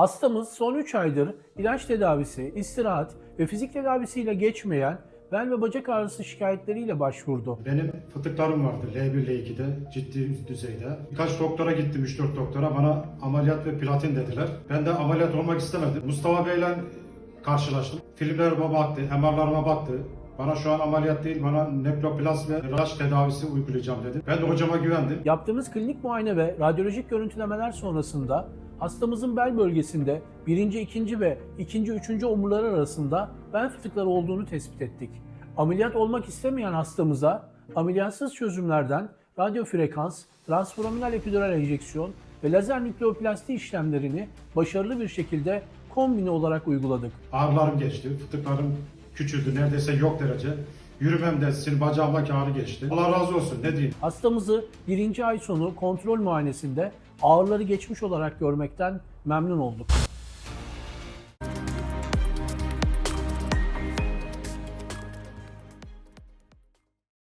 Hastamız son 3 aydır ilaç tedavisi, istirahat ve fizik tedavisiyle geçmeyen bel ve bacak ağrısı şikayetleriyle başvurdu. Benim fıtıklarım vardı L1 L2'de ciddi düzeyde. Birkaç doktora gittim 3-4 doktora bana ameliyat ve platin dediler. Ben de ameliyat olmak istemedim. Mustafa Bey'le karşılaştım. Filmlerime baktı, MR'larıma baktı. Bana şu an ameliyat değil, bana nekroplas ve raş tedavisi uygulayacağım dedi. Ben de hocama güvendim. Yaptığımız klinik muayene ve radyolojik görüntülemeler sonrasında hastamızın bel bölgesinde birinci, ikinci ve ikinci, üçüncü omurları arasında bel fıtıkları olduğunu tespit ettik. Ameliyat olmak istemeyen hastamıza ameliyatsız çözümlerden radyo frekans, transforaminal epidural enjeksiyon ve lazer nükleoplasti işlemlerini başarılı bir şekilde kombine olarak uyguladık. Ağrılarım geçti, fıtıklarım küçüldü, neredeyse yok derece. Yürümemde sil bacağımdaki ağrı geçti. Allah razı olsun, ne diyeyim. Hastamızı birinci ay sonu kontrol muayenesinde ağrıları geçmiş olarak görmekten memnun olduk.